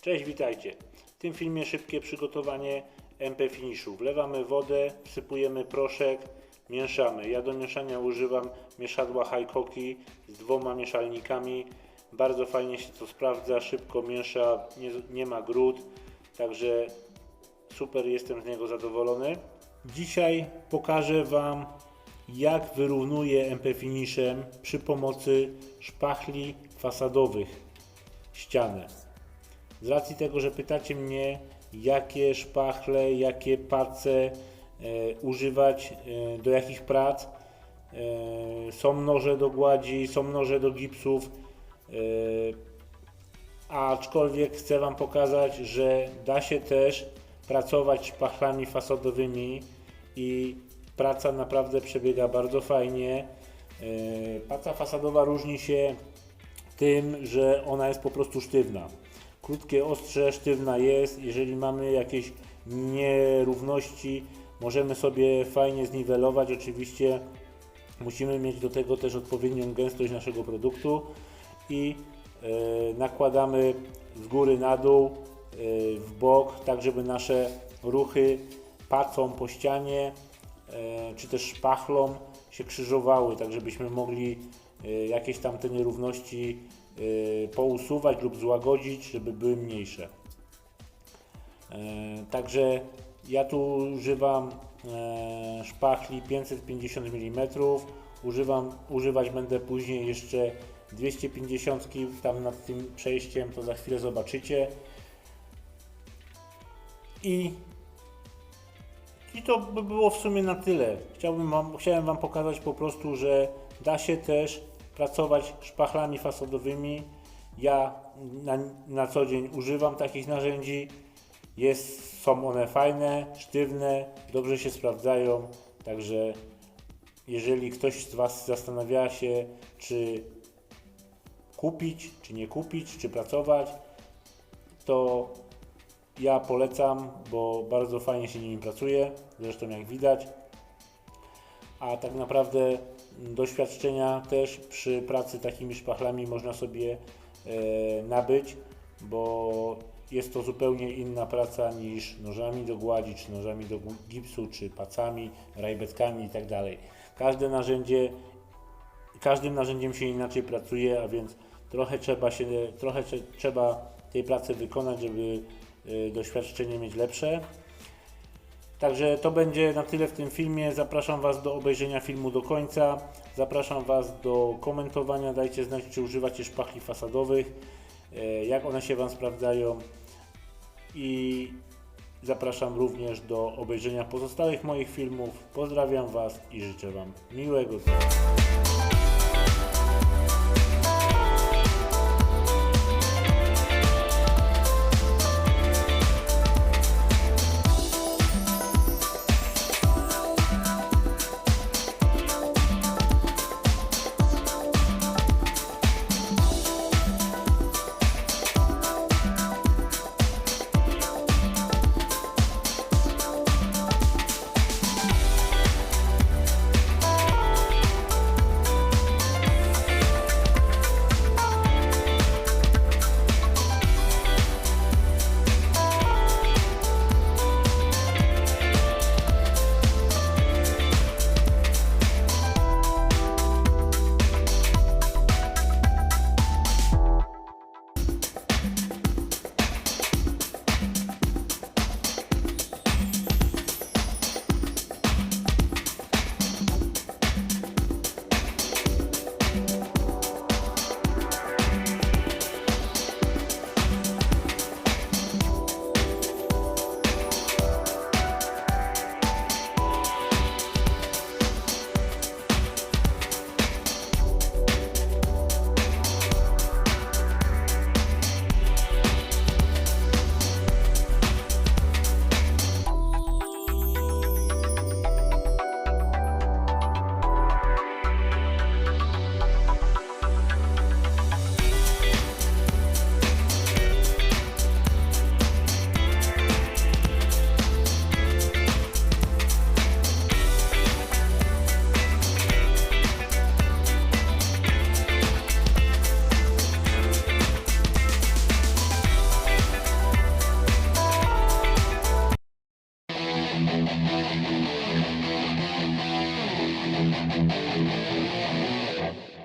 Cześć, witajcie. W tym filmie szybkie przygotowanie MP Finishu. Wlewamy wodę, wsypujemy proszek, mieszamy. Ja do mieszania używam mieszadła Haykoki z dwoma mieszalnikami. Bardzo fajnie się to sprawdza, szybko miesza, nie, nie ma grud, także super jestem z niego zadowolony. Dzisiaj pokażę Wam jak wyrównuję MP Finishem przy pomocy szpachli fasadowych ścianę. Z racji tego, że pytacie mnie, jakie szpachle, jakie pace e, używać e, do jakich prac, e, są noże do gładzi, są noże do gipsów, e, aczkolwiek chcę Wam pokazać, że da się też pracować szpachlami fasadowymi i praca naprawdę przebiega bardzo fajnie. E, Praca fasadowa różni się tym, że ona jest po prostu sztywna. Krótkie ostrze, sztywna jest. Jeżeli mamy jakieś nierówności, możemy sobie fajnie zniwelować. Oczywiście musimy mieć do tego też odpowiednią gęstość naszego produktu i e, nakładamy z góry na dół, e, w bok, tak żeby nasze ruchy pacą po ścianie czy też szpachlą się krzyżowały, tak żebyśmy mogli e, jakieś tam te nierówności e, pousuwać lub złagodzić, żeby były mniejsze. E, Także ja tu używam e, szpachli 550 mm. Używam, używać będę później jeszcze 250 tam nad tym przejściem, to za chwilę zobaczycie. I i to by było w sumie na tyle. Chciałbym wam, chciałem Wam pokazać po prostu, że da się też pracować szpachlami fasadowymi. Ja na, na co dzień używam takich narzędzi. Jest, są one fajne, sztywne, dobrze się sprawdzają. Także jeżeli ktoś z Was zastanawia się, czy kupić, czy nie kupić, czy pracować, to ja polecam, bo bardzo fajnie się nimi pracuje, zresztą jak widać. A tak naprawdę doświadczenia też przy pracy takimi szpachlami można sobie e, nabyć, bo jest to zupełnie inna praca niż nożami do gładzi, czy nożami do gipsu, czy pacami, rajbetkami itd. Każde narzędzie, każdym narzędziem się inaczej pracuje, a więc trochę trzeba się, trochę trze- trzeba tej pracy wykonać, żeby doświadczenie mieć lepsze. Także to będzie na tyle w tym filmie. Zapraszam Was do obejrzenia filmu do końca. Zapraszam Was do komentowania. Dajcie znać, czy używacie szpachli fasadowych, e, jak one się Wam sprawdzają. I zapraszam również do obejrzenia pozostałych moich filmów. Pozdrawiam Was i życzę Wam miłego dnia.